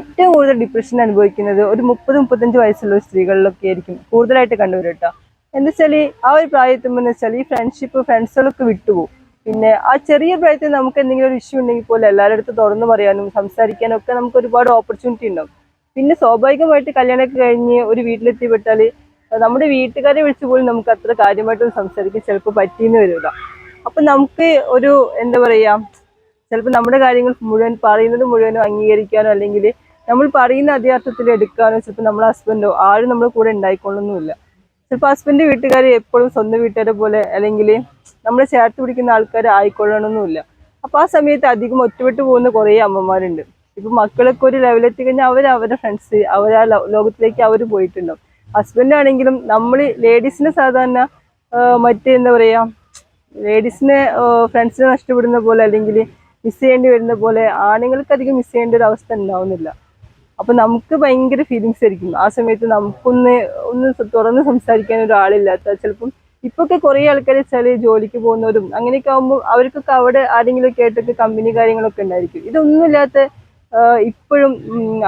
ഏറ്റവും കൂടുതൽ ഡിപ്രഷൻ അനുഭവിക്കുന്നത് ഒരു മുപ്പത് മുപ്പത്തഞ്ച് വയസ്സുള്ള സ്ത്രീകളിലൊക്കെ ആയിരിക്കും കൂടുതലായിട്ട് കണ്ടുവരും കേട്ടോ. വെച്ചാൽ ആ ഒരു പ്രായത്തുമ്പോൾ വെച്ചാൽ ഈ ഫ്രണ്ട്ഷിപ്പ് ഫ്രണ്ട്സുകളൊക്കെ വിട്ടുപോകും. പിന്നെ ആ ചെറിയ പ്രായത്തിൽ നമുക്ക് എന്തെങ്കിലും ഒരു ഇഷ്യൂ ഉണ്ടെങ്കിൽ പോലും എല്ലാവരുടെ അടുത്ത് തുറന്നു പറയാനും സംസാരിക്കാനും ഒക്കെ നമുക്ക് ഒരുപാട് ഓപ്പർച്യൂണിറ്റി ഉണ്ടാവും. പിന്നെ സ്വാഭാവികമായിട്ട് കല്യാണമൊക്കെ കഴിഞ്ഞ് ഒരു വീട്ടിലെത്തിപ്പെട്ടാൽ നമ്മുടെ വീട്ടുകാരെ വിളിച്ചു പോലും നമുക്ക് അത്ര കാര്യമായിട്ടൊന്നും സംസാരിക്കാൻ ചിലപ്പോൾ പറ്റിയെന്ന് വരില്ല. അപ്പം നമുക്ക് ഒരു എന്താ പറയുക ചിലപ്പോൾ നമ്മുടെ കാര്യങ്ങൾ മുഴുവൻ പറയുന്നത് മുഴുവനും അംഗീകരിക്കാനോ അല്ലെങ്കിൽ നമ്മൾ പറയുന്ന അതേ അർത്ഥത്തിൽ എടുക്കാനോ ചിലപ്പോൾ നമ്മളെ ഹസ്ബൻഡോ ആരും നമ്മുടെ കൂടെ ഉണ്ടായിക്കൊള്ളൊന്നുമില്ല. ചിലപ്പോൾ ഹസ്ബൻഡ് വീട്ടുകാർ എപ്പോഴും സ്വന്തം വീട്ടുകാരെ പോലെ അല്ലെങ്കിൽ നമ്മളെ ചേർത്ത് പിടിക്കുന്ന ആൾക്കാർ ആയിക്കൊള്ളണമെന്നില്ല അപ്പം ആ സമയത്ത് അധികം ഒറ്റപ്പെട്ടു പോകുന്ന കുറേ അമ്മമാരുണ്ട്. ഇപ്പം മക്കളൊക്കെ ഒരു ലെവലെത്തി കഴിഞ്ഞാൽ അവർ അവരുടെ ഫ്രണ്ട്സ് അവർ ആ ലോകത്തിലേക്ക് അവർ പോയിട്ടുണ്ടാവും. ഹസ്ബൻഡ് ആണെങ്കിലും നമ്മൾ ലേഡീസിനെ സാധാരണ മറ്റേ എന്താ പറയുക ലേഡീസിനെ ഫ്രണ്ട്സിനെ നഷ്ടപ്പെടുന്ന പോലെ അല്ലെങ്കിൽ മിസ് ചെയ്യേണ്ടി വരുന്ന പോലെ ആണുങ്ങൾക്ക് അധികം മിസ് ചെയ്യേണ്ട ഒരു അവസ്ഥ ഉണ്ടാവുന്നില്ല. അപ്പൊ നമുക്ക് ഭയങ്കര ഫീലിങ്സ് ആയിരിക്കും. ആ സമയത്ത് നമുക്കൊന്ന് ഒന്ന് തുറന്ന് സംസാരിക്കാൻ ഒരാളില്ലാത്ത ചിലപ്പം ഇപ്പൊക്കെ കുറെ ആൾക്കാർ വെച്ചാൽ ജോലിക്ക് പോകുന്നവരും അങ്ങനെയൊക്കെ ആകുമ്പോൾ അവർക്കൊക്കെ അവിടെ ആരെങ്കിലും കേട്ടൊക്കെ കമ്പനി കാര്യങ്ങളൊക്കെ ഉണ്ടായിരിക്കും. ഇതൊന്നുമില്ലാത്ത ഇപ്പോഴും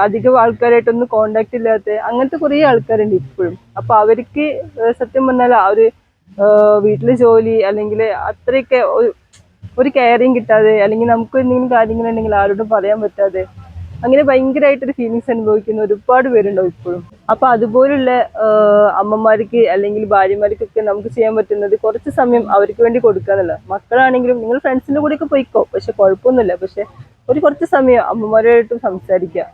അധികം ആൾക്കാരായിട്ടൊന്നും കോണ്ടാക്ട് ഇല്ലാത്ത അങ്ങനത്തെ കുറേ ആൾക്കാരുണ്ട് ഇപ്പോഴും. അപ്പൊ അവർക്ക് സത്യം പറഞ്ഞാൽ ആ ഒരു വീട്ടിലെ ജോലി അല്ലെങ്കിൽ അത്രയൊക്കെ ഒരു കെയറിങ് കിട്ടാതെ അല്ലെങ്കിൽ നമുക്ക് എന്തെങ്കിലും കാര്യങ്ങളുണ്ടെങ്കിൽ ആരോടും പറയാൻ പറ്റാതെ അങ്ങനെ ഭയങ്കരമായിട്ടൊരു ഫീലിങ്സ് അനുഭവിക്കുന്ന ഒരുപാട് പേരുണ്ടാവും ഇപ്പോഴും. അപ്പൊ അതുപോലുള്ള അമ്മമാർക്ക് അല്ലെങ്കിൽ ഭാര്യമാർക്കൊക്കെ നമുക്ക് ചെയ്യാൻ പറ്റുന്നത് കുറച്ച് സമയം അവർക്ക് വേണ്ടി കൊടുക്കാന്നല്ല മക്കളാണെങ്കിലും നിങ്ങൾ ഫ്രണ്ട്സിന്റെ കൂടെയൊക്കെ പോയിക്കോ പക്ഷെ കുഴപ്പമൊന്നുമില്ല. പക്ഷെ ഒരു കുറച്ച് സമയം അമ്മമാരുമായിട്ടും സംസാരിക്കുക.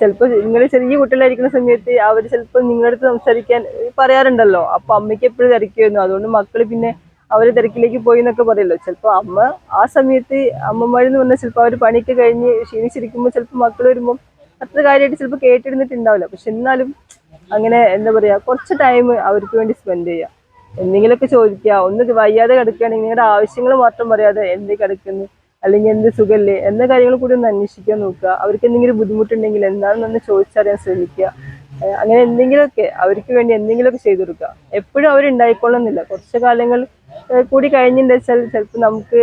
ചിലപ്പോൾ നിങ്ങൾ ചെറിയ കുട്ടികളായിരിക്കുന്ന സമയത്ത് അവർ ചിലപ്പോൾ നിങ്ങളുടെ അടുത്ത് സംസാരിക്കാൻ പറയാറുണ്ടല്ലോ. അപ്പൊ അമ്മയ്ക്ക് എപ്പോഴും തിരക്കുമായിരുന്നു അതുകൊണ്ട് മക്കൾ പിന്നെ അവർ തിരക്കിലേക്ക് പോയി എന്നൊക്കെ പറയല്ലോ. ചിലപ്പോൾ അമ്മ ആ സമയത്ത് അമ്മമാരെന്ന് പറഞ്ഞാൽ ചിലപ്പോൾ അവർ പണിക്ക് കഴിഞ്ഞ് ക്ഷീണിച്ചിരിക്കുമ്പോൾ ചിലപ്പോൾ മക്കൾ വരുമ്പോൾ അത്ര കാര്യമായിട്ട് ചിലപ്പോൾ കേട്ടിരുന്നിട്ടുണ്ടാവില്ല. പക്ഷെ എന്നാലും അങ്ങനെ എന്താ പറയാ കുറച്ച് ടൈം അവർക്ക് വേണ്ടി സ്പെൻഡ് ചെയ്യുക എന്തെങ്കിലുമൊക്കെ ചോദിക്കുക ഒന്ന് വയ്യാതെ കിടക്കുകയാണെങ്കിൽ നിങ്ങളുടെ ആവശ്യങ്ങൾ മാത്രം പറയാതെ എന്ത് കിടക്കുന്നു അല്ലെങ്കിൽ എന്ത് സുഖല്ലേ എന്ന കാര്യങ്ങൾ കൂടി ഒന്ന് അന്വേഷിക്കാൻ നോക്കുക. അവർക്ക് എന്തെങ്കിലും ബുദ്ധിമുട്ടുണ്ടെങ്കിൽ എന്താണെന്നൊന്ന് ചോദിച്ചറിയാൻ ശ്രമിക്കുക. അങ്ങനെ എന്തെങ്കിലുമൊക്കെ അവർക്ക് വേണ്ടി എന്തെങ്കിലുമൊക്കെ ചെയ്തു കൊടുക്കുക. എപ്പോഴും അവരുണ്ടായിക്കൊള്ളുന്നില്ല കുറച്ച് കാലങ്ങൾ കൂടി കഴിഞ്ഞിട്ടുണ്ടെന്ന് വെച്ചാൽ ചിലപ്പോൾ നമുക്ക്